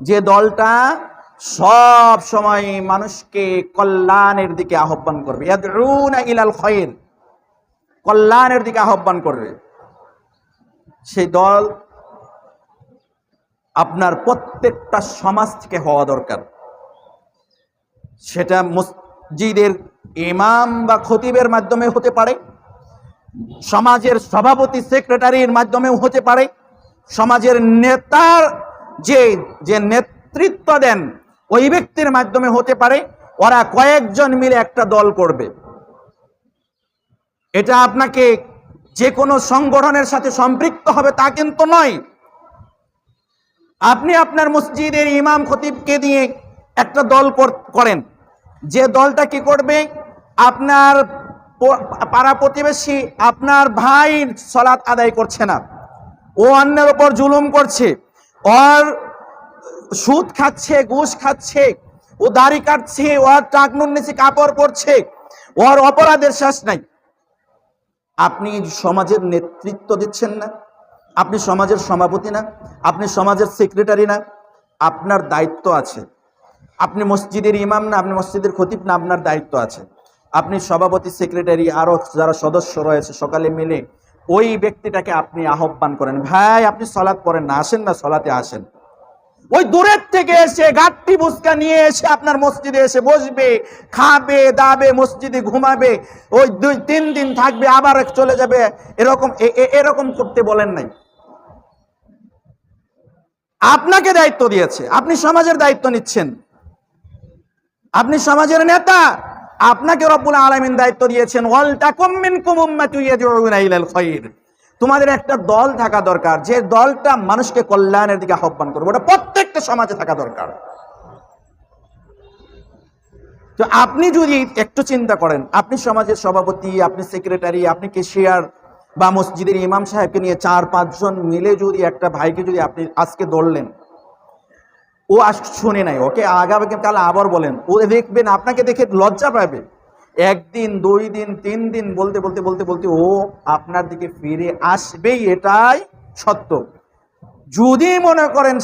যে দলটা সব সময় মানুষকে কল্যাণের দিকে আহ্বান করবে। কল্যাণের দিকে আহ্বান করবে। সেই দল আপনার প্রত্যেকটা সমাজ থেকে হওয়া দরকার। সেটা মসজিদের ইমাম বা খতিবের মাধ্যমে হতে পারে সমাজের সভাপতি সেক্রেটারির মাধ্যমেও হতে পারে। সমাজের নেতার যে যে নেতৃত্ব দেন, ওই ব্যক্তির মাধ্যমে হতে পারে। ওরা কয়েকজন মিলে একটা দল করবে। এটা আপনাকে যে কোনো সংগঠনের সাথে সম্পৃক্ত হবে তা কিন্তু নয়। আপনি আপনার মসজিদের ইমাম খতিবকে দিয়ে একটা দল করেন। যে দলটা কি করবে? আপনার পাড়া প্রতিবেশী আপনার ভাই সলাৎ আদায় করছে না। ও অন্যের ওপর জুলুম করছে। ওর সুদ খাচ্ছে, ঘুষ খাচ্ছে, ও দাড়ি কাটছে, ওর টাকনুন নিচে কাপড় পরছে, ওর অপরাধের শেষ নাই। আপনি সমাজের নেতৃত্ব দিচ্ছেন না? আপনি সমাজের সভাপতি না? আপনি সমাজের সেক্রেটারি না? আপনার দায়িত্ব আছে। আপনি মসজিদের ইমাম না? আপনি মসজিদের খতিব না? আপনার দায়িত্ব আছে। আপনি সভাপতি সেক্রেটারি আরও যারা সদস্য রয়েছে, সকালে মিলে ওই ব্যক্তিটাকে আপনি আহ্বান করেন। ভাই, আপনি সলাৎ পড়েন না, আসেন না, সলাতে আসেন। ওই দূরের থেকে এসে গাঠটি বুসকা নিয়ে এসে আপনার মসজিদে এসে বসবে, খাবে, দাবে, মসজিদে ঘুমাবে, ওই দুই, তিন দিন থাকবে, আবার চলে যাবে, এরকম এরকম করতে বলেন নাই। আপনাকে দায়িত্ব দিয়েছে, আপনি সমাজের দায়িত্ব নিচ্ছেন। আপনি সমাজের নেতা আপনাকে রব্বুল আলামিন দায়িত্ব দিয়েছেন তোমাদের একটা দল থাকা দরকার, যে দলটা মানুষকে কল্যাণের দিকে আহ্বান করবে, ওটা প্রত্যেকটা সমাজে থাকা দরকার। তো আপনি যদি একটু চিন্তা করেন, আপনি সমাজের সভাপতি, আপনি সেক্রেটারি, আপনি কেশিয়ার বা মসজিদের ইমাম সাহেবকে নিয়ে চার পাঁচজন মিলে যদি একটা ভাইকে যদি আপনি আজকে দৌড়লেন ও আজ শুনে নাই, ওকে আগামী কাল আবার বলেন। ও দেখবেন, আপনাকে দেখে লজ্জা পাবে। একদিন, দুই দিন, তিন দিন বলতে বলতে বলতে বলতে ও আপনার দিকে ফিরে আসবেই, এটাই সত্য। যদি মনে করেন